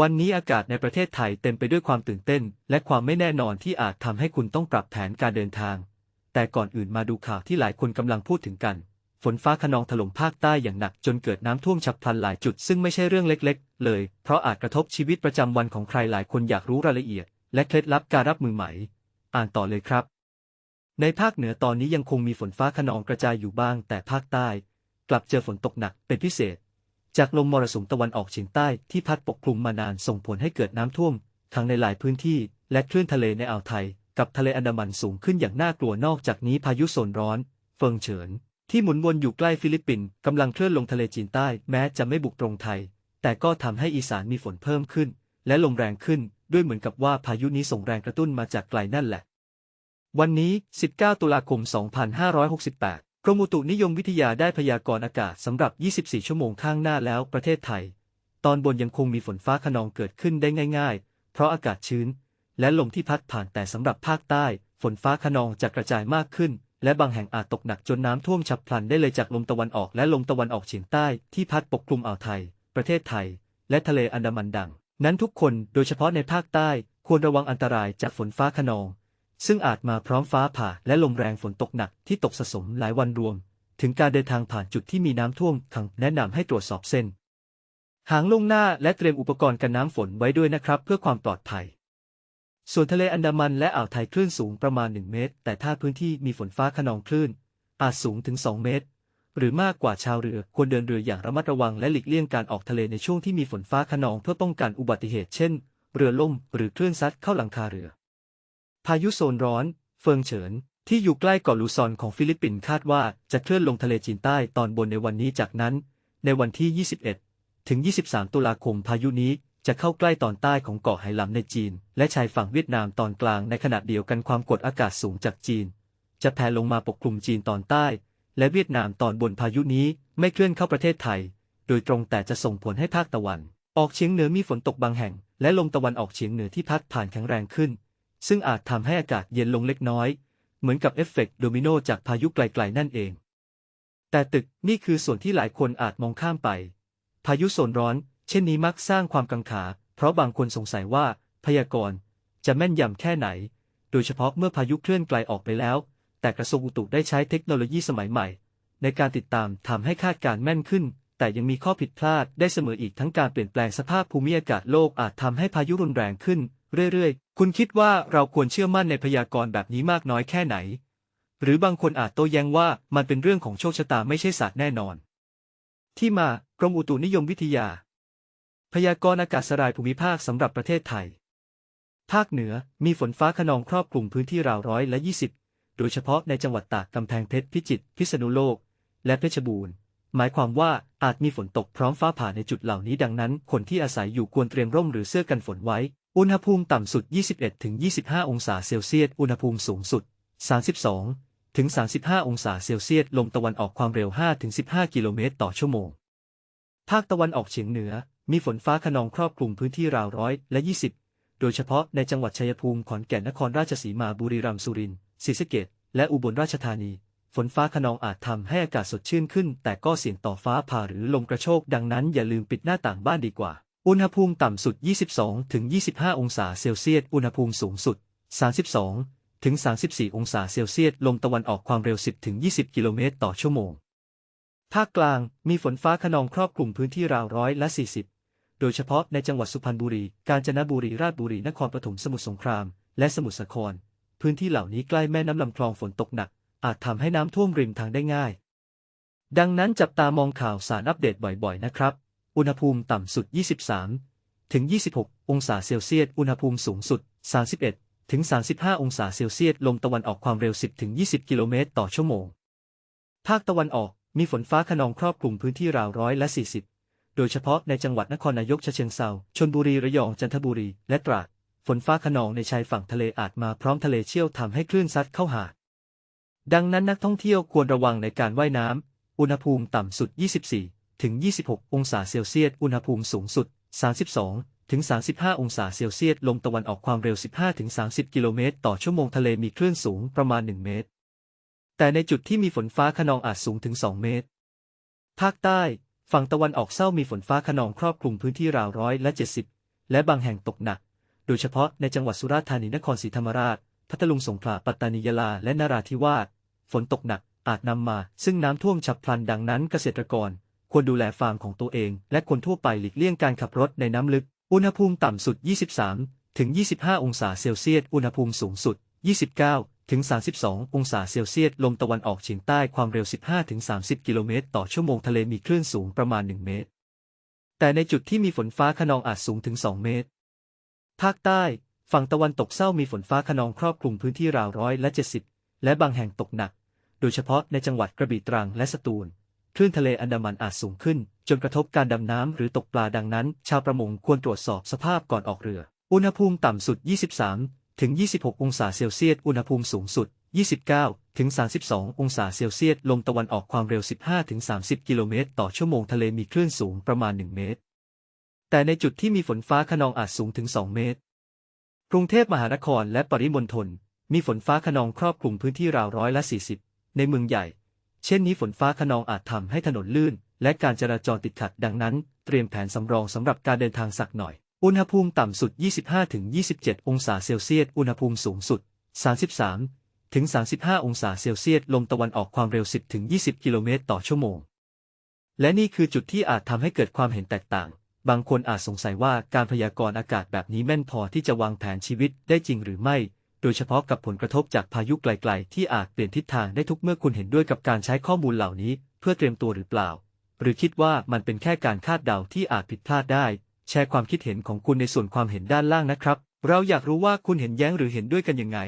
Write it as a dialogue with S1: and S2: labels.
S1: วันนี้อากาศในประเทศไทยเต็มไปด้วยความตื่นเต้น และความไม่แน่นอนที่อาจทำให้คุณต้องปรับแผนการเดินทาง แต่ก่อนอื่นมาดูข่าวที่หลายคนกำลังพูดถึงกัน ฝนฟ้าขนองถล่มภาคใต้อย่างหนักจนเกิดน้ำท่วมฉับพลันหลายจุดซึ่งไม่ใช่เรื่องเล็ก ๆ เลย เพราะอาจกระทบชีวิตประจำวันของใครหลายคนอยากรู้รายละเอียด และเคล็ดลับการรับมือไหมอ่านต่อเลยครับ ในภาคเหนือตอนนี้ยังคงมีฝนฟ้าขนองกระจายอยู่บ้าง แต่ภาคใต้ กลับเจอฝนตกหนักเป็นพิเศษ จากลมมรสุมตะวันออกเฉียงใต้ที่พัดปกคลุมมานานส่งผลให้เกิดน้ำท่วม ทั้งในหลายพื้นที่และคลื่นทะเลในอ่าวไทย กับทะเลอันดามันสูงขึ้นอย่างน่ากลัวนอกจากนี้พายุโซนร้อน เฟิงเฉิน ที่หมุนวนอยู่ใกล้ฟิลิปปินส์กำลังเคลื่อนลงทะเลจีนใต้แม้จะไม่บุกตรงไทย แต่ก็ทำให้อีสานมีฝนเพิ่มขึ้น และลมแรงขึ้น ด้วยเหมือนกับว่าพายุนี้ส่งแรงกระตุ้นมาจากไกลนั่นแหละ วันนี้ 19 ตุลาคม 2568 กรมอุตุนิยมวิทยาได้พยากรณ์อากาศสำหรับ 24 ชั่วโมงข้างหน้าแล้วประเทศไทย ตอนบนยังคงมีฝนฟ้าขนองเกิดขึ้นได้ง่าย ๆ เพราะอากาศชื้น และลมที่พัดผ่านแต่สำหรับภาคใต้ ฝนฟ้าขนองจะกระจายมากขึ้น และบางแห่งอาจตกหนักจนน้ำท่วมฉับพลันได้เลยจากลมตะวันออกและลมตะวันออกเฉียงใต้ที่พัดปกคลุมอ่าวไทย ประเทศไทย และทะเลอันดามันดัง นั้นทุกคนโดยเฉพาะในภาคใต้ควรระวังอันตรายจากฝนฟ้าขนอง ซึ่งอาจมาพร้อมฟ้าผ่าและลมแรงฝนตกหนักที่ตกสะสมหลายวันรวม ถึงการเดินทางผ่านจุดที่มีน้ำท่วมขังแนะนำให้ตรวจสอบเส้น หางลงหน้าและเตรียมอุปกรณ์กันน้ำฝนไว้ด้วยนะครับ เพื่อความปลอดภัย ส่วนทะเลอันดามันและอ่าวไทยคลื่นสูงประมาณ 1 เมตร แต่ถ้าพื้นที่มีฝนฟ้าขนองคลื่น อาจสูงถึง 2 เมตร หรือมากกว่าชาวเรือควรเดินเรืออย่างระมัดระวังและหลีกเลี่ยงการออกทะเลในช่วงที่มีฝนฟ้าขนองเพื่อป้องกันอุบัติเหตุเช่น เรือล่มหรือคลื่นซัดเข้าหลังคาเรือ พายุโซนร้อน เฟิงเฉิน ที่อยู่ใกล้เกาะลูซอนของฟิลิปปินส์คาดว่าจะเคลื่อนลงทะเลจีนใต้ตอนบนในวันนี้จากนั้น ในวันที่ 21 ถึง 23 ตุลาคมพายุนี้จะเข้าใกล้ตอนใต้ของเกาะไหหลำในจีน และชายฝั่งเวียดนามตอนกลางในขณะเดียวกันความกดอากาศสูงจากจีน จะแผ่ลงมาปกคลุมจีนตอนใต้ และเวียดนามตอนบนพายุนี้ไม่เคลื่อนเข้าประเทศไทย โดยตรงแต่จะส่งผลให้ภาคตะวัน ออกเฉียงเหนือมีฝนตกบางแห่ง และลมตะวันออกเฉียงเหนือที่พัดผ่านแข็งแรงขึ้น ซึ่งอาจทำให้อากาศเย็นลงเล็กน้อย เหมือนกับเอฟเฟกต์โดมิโนจากพายุไกลๆนั่นเอง แต่ตึกนี่คือส่วนที่หลายคนอาจมองข้ามไป พายุโซนร้อน เช่นนี้มักสร้างความกังขา เพราะบางคนสงสัยว่าพยากรณ์จะแม่นยำแค่ไหน โดยเฉพาะเมื่อพายุเคลื่อนไกลออกไปแล้ว แต่กระทรวงอุตุได้ใช้เทคโนโลยีสมัยใหม่ ในการติดตามทำให้คาดการแม่นขึ้นแต่ยังมีข้อผิดพลาดได้เสมออีกทั้งการเปลี่ยนแปลงสภาพภูมิอากาศโลกอาจทำให้พายุรุนแรงขึ้น เรื่อยๆ คุณคิดว่าเราควรเชื่อมั่นในพยากรณ์แบบนี้มากน้อยแค่ไหน หรือบางคนอาจโต้แย้งว่ามันเป็นเรื่องของโชคชะตาไม่ใช่ศาสตร์แน่นอน ที่มากรมอุตุนิยมวิทยา พยากรณ์อากาศสลายภูมิภาคสำหรับประเทศไทย ภาคเหนือมีฝนฟ้าขนองครอบคลุมพื้นที่ราวร้อยละ20โดยเฉพาะในจังหวัดตากกำแพงเพชรพิจิตรพิษณุโลก และเพชรบูรณ์ หมายความว่าอาจมีฝนตกพร้อมฟ้าผ่าในจุดเหล่านี้ดังนั้น คนที่อาศัยอยู่ควรเตรียมร่มหรือเสื้อกันฝนไว้ อุณหภูมิต่ำสุด 21-25 องศาเซลเซียส อุณหภูมิสูงสุด 32 ถึง 35 องศาเซลเซียส ลมตะวันออกความเร็ว 5-15 กิโลเมตรต่อชั่วโมง ภาคตะวันออกเฉียงเหนือ มีฝนฟ้าขนองครอบคลุมพื้นที่ราวร้อยและ 20 โดยเฉพาะในจังหวัดชัยภูมิ ขอนแก่น นครราชสีมา บุรีรัมย์ สุรินทร์ ศรีสะเกษ และอุบลราชธานี ฝนฟ้าขนองอาจทำให้อากาศสดชื่นขึ้น แต่ก็เสี่ยงต่อฟ้าผ่าหรือลมกระโชก ดังนั้นอย่าลืมปิดหน้าต่างบ้านดีกว่า อุณหภูมิต่ำสุด 22-25 องศาเซลเซียส อุณหภูมิสูงสุด 32 ถึง 34 องศาเซลเซียส ลมตะวันออกความเร็ว 10-20 กิโลเมตรต่อชั่วโมง ภาคกลาง มีฝนฟ้าขนองครอบคลุมพื้นที่ราวร้อยละ 40 โดยเฉพาะในจังหวัดสุพรรณบุรี กาญจนบุรี ราชบุรี นครปฐม สมุทรสงคราม และสมุทรสาคร พื้นที่เหล่านี้ใกล้แม่น้ำลำคลองฝนตกหนัก อาจทำให้น้ำท่วมริมทางได้ง่าย ดังนั้นจับตามองข่าวสารอัปเดตบ่อยๆ นะครับ อุณหภูมิต่ำสุด 23 ถึง 26 องศาเซลเซียส อุณหภูมิสูงสุด 31 ถึง 35 องศาเซลเซียส ลมตะวันออกความเร็ว 10 ถึง 20 กิโลเมตรต่อชั่วโมง ภาคตะวันออก มีฝนฟ้าขนองครอบคลุมพื้นที่ราวร้อยละ 40 โดยเฉพาะในจังหวัดนครนายกฉะเชิงเซาชนบุรี ระยอง จันทบุรี และตราด ฝนฟ้าขนองในชายฝั่งทะเลอาจมาพร้อมทะเลเชี่ยวทำให้คลื่นซัดเข้าหาดดังนั้นนักท่องเที่ยวควรระวังในการว่ายน้ำ อุณหภูมิต่ำสุด 24 ถึง 26 องศาเซลเซียส อุณหภูมิสูงสุด 32 ถึง 35 องศาเซลเซียส ลมตะวันออกความเร็ว 15 ถึง 30 กิโลเมตร ต่อชั่วโมงทะเลมีคลื่นสูงประมาณ 1 เมตร แต่ในจุดที่มีฝนฟ้าขนองอาจสูงถึง 2 เมตร ภาคใต้ ฝั่งตะวันออกเศร้ามีฝนฟ้าขนองครอบคลุมพื้นที่ราวร้อยและ70 และบางแห่งตกหนัก โดยเฉพาะในจังหวัดสุราษฎร์ธานี นครศรีธรรมราช พัทลุง สงขลา ปัตตานี ยะลา และนราธิวาส ฝนตกหนักอาจนำมา ซึ่งน้ำท่วมฉับพลันดังนั้นเกษตรกร ควรดูแลฟาร์มของตัวเอง และคนทั่วไปหลีกเลี่ยงการขับรถในน้ำลึก อุณหภูมิต่ำสุด 23 ถึง 25 องศาเซลเซียส อุณหภูมิสูงสุด 29 ถึง 32 องศาเซลเซียส ลมตะวันออกเฉียงใต้ความเร็ว 15 ถึง 30 กิโลเมตรต่อชั่วโมงทะเลมีคลื่นสูงประมาณ 1 เมตร แต่ในจุดที่มีฝนฟ้าขนองอาจสูงถึง 2 เมตร ภาคใต้ ฝั่งตะวันตกเศร้ามีฝนฟ้าขนองครอบคลุมพื้นที่ราวร้อยและ 70 และบางแห่งตกหนัก โดยเฉพาะในจังหวัดกระบี่ตรังและสตูล คลื่นทะเลอันดามันอาจสูงขึ้น จนกระทบการดำน้ำหรือตกปลาดังนั้น ชาวประมงควรตรวจสอบสภาพก่อนออกเรือ อุณหภูมิต่ำสุด 23 ถึง 26 องศาเซลเซียส อุณหภูมิสูงสุด 29 ถึง 32 องศาเซลเซียส ลมตะวันออกความเร็ว 15 ถึง 30 กิโลเมตร ต่อชั่วโมงทะเลมีคลื่นสูงประมาณ 1 เมตร แต่ในจุดที่มีฝนฟ้าขนองอาจสูงถึง 2 เมตร กรุงเทพมหานครและปริมณฑลมีฝนฟ้าขนองครอบคลุมพื้นที่ราวร้อยละ 40 ในเมืองใหญ่ เช่นนี้ฝนฟ้าขนองอาจทำให้ถนนลื่น และการจราจรติดขัดดังนั้น เตรียมแผนสำรองสำหรับการเดินทางสักหน่อย อุณหภูมิต่ำสุด 25-27 องศาเซลเซียส อุณหภูมิสูงสุด 33 ถึง 35 องศาเซลเซียส ลมตะวันออกความเร็ว 10-20 กิโลเมตรต่อชั่วโมง และนี่คือจุดที่อาจทำให้เกิดความเห็นแตกต่าง บางคนอาจสงสัยว่าการพยากรณ์อากาศแบบนี้แม่นพอที่จะวางแผนชีวิตได้จริงหรือไม่ โดยเฉพาะกับผลกระทบจากพายุไกลๆ ที่อาจเปลี่ยนทิศทางได้ทุกเมื่อคุณเห็นด้วยกับการใช้ข้อมูลเหล่านี้ เพื่อเตรียมตัวหรือเปล่า หรือคิดว่ามันเป็นแค่การคาดเดาที่อาจผิดพลาดได้ แชร์ความคิดเห็นของคุณในส่วนความเห็นด้านล่างนะครับ เราอยากรู้ว่าคุณเห็นแย้งหรือเห็นด้วยกันยังไง